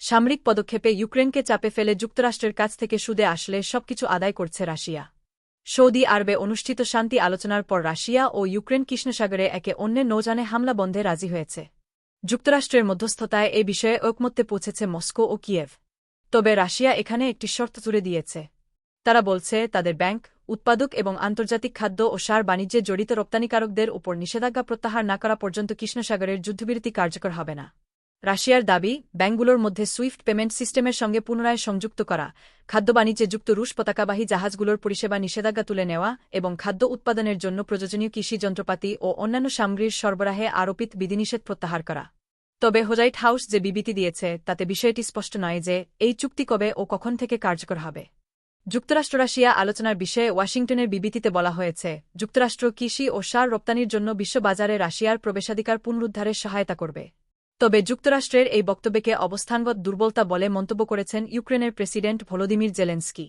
সামরিক পদক্ষেপে ইউক্রেনকে চাপে ফেলে যুক্তরাষ্ট্রের কাছ থেকে সুদে আসলে সবকিছু আদায় করছে রাশিয়া। সৌদি আরবে অনুষ্ঠিত শান্তি আলোচনার পর রাশিয়া ও ইউক্রেন কৃষ্ণসাগরে একে অন্যের নৌযানে হামলা বন্ধে রাজি হয়েছে। যুক্তরাষ্ট্রের মধ্যস্থতায় এ বিষয়ে ঐকমত্যে পৌঁছেছে মস্কো ও কিয়েভ। তবে রাশিয়া এখানে একটি শর্ত তুলে দিয়েছে। তারা বলছে, তাদের ব্যাংক, উৎপাদক এবং আন্তর্জাতিক খাদ্য ও সার বাণিজ্যে জড়িত রপ্তানিকারকদের উপর নিষেধাজ্ঞা প্রত্যাহার না করা পর্যন্ত কৃষ্ণসাগরের যুদ্ধবিরতি কার্যকর হবে না। রাশিয়ার দাবি ব্যাংকগুলোর মধ্যে সুইফট পেমেন্ট সিস্টেমের সঙ্গে পুনরায় সংযুক্ত করা, খাদ্য বাণিজ্যে যুক্ত রুশ পতাকাবাহী জাহাজগুলোর পরিষেবা নিষেধাজ্ঞা তুলে নেওয়া এবং খাদ্য উৎপাদনের জন্য প্রয়োজনীয় কৃষি যন্ত্রপাতি ও অন্যান্য সামগ্রীর সরবরাহে আরোপিত বিধিনিষেধ প্রত্যাহার করা। তবে হোজাইট হাউস যে বিবৃতি দিয়েছে, তাতে বিষয়টি স্পষ্ট নয় যে, এই চুক্তি কবে ও কখন থেকে কার্যকর হবে। যুক্তরাষ্ট্র রাশিয়া আলোচনার বিষয়ে ওয়াশিংটনের বিবৃতিতে বলা হয়েছে, যুক্তরাষ্ট্র কৃষি ও সার রপ্তানির জন্য বিশ্ববাজারে রাশিয়ার প্রবেশাধিকার পুনরুদ্ধারে সহায়তা করবে। তবে যুক্তরাষ্ট্রের এই বক্তব্যকে অবস্থানগত দুর্বলতা বলে মন্তব্য করেছেন ইউক্রেনের প্রেসিডেন্ট ভলোদিমির জেলেন্সকি।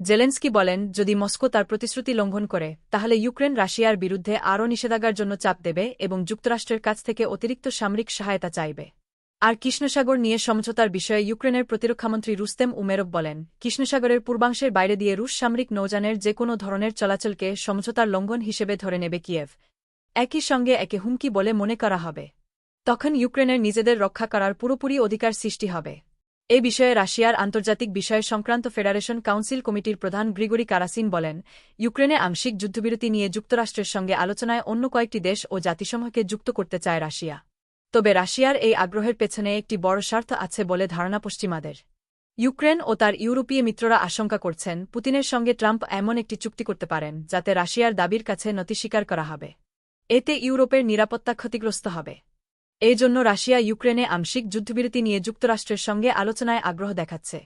জেলেন্সকি বলেন, যদি মস্কো তার প্রতিশ্রুতি লঙ্ঘন করে, তাহলে ইউক্রেন রাশিয়ার বিরুদ্ধে আরও নিষেধাজ্ঞার জন্য চাপ দেবে এবং যুক্তরাষ্ট্রের কাছ থেকে অতিরিক্ত সামরিক সহায়তা চাইবে। আর কৃষ্ণসাগর নিয়ে সমঝোতার বিষয়ে ইউক্রেনের প্রতিরক্ষামন্ত্রী রুস্তেম উমেরব বলেন, কৃষ্ণসাগরের পূর্বাংশের বাইরে দিয়ে রুশ সামরিক নৌযানের যে কোনো ধরনের চলাচলকে সমঝোতার লঙ্ঘন হিসেবে ধরে নেবে কিয়েভ। একই সঙ্গে একে হুমকি বলে মনে করা হবে। তখন ইউক্রেনের নিজেদের রক্ষা করার পুরোপুরি অধিকার সৃষ্টি হবে। এ বিষয়ে রাশিয়ার আন্তর্জাতিক বিষয় সংক্রান্ত ফেডারেশন কাউন্সিল কমিটির প্রধান গ্রিগরি কারাসিন বলেন, ইউক্রেনে আংশিক যুদ্ধবিরতি নিয়ে যুক্তরাষ্ট্রের সঙ্গে আলোচনায় অন্য কয়েকটি দেশ ও জাতিসমূহকে যুক্ত করতে চায় রাশিয়া। তবে রাশিয়ার এই আগ্রহের পেছনে একটি বড় স্বার্থ আছে বলে ধারণা পশ্চিমাদের। ইউক্রেন ও তার ইউরোপীয় মিত্ররা আশঙ্কা করছেন, পুতিনের সঙ্গে ট্রাম্প এমন একটি চুক্তি করতে পারেন, যাতে রাশিয়ার দাবির কাছে নতি স্বীকার করা হবে। এতে ইউরোপের নিরাপত্তা ক্ষতিগ্রস্ত হবে। এই জন্য রাশিয়া ইউক্রেনে আংশিক যুদ্ধবিরতি নিয়ে যুক্তরাষ্ট্রের সঙ্গে আলোচনায় আগ্রহ দেখাচ্ছে।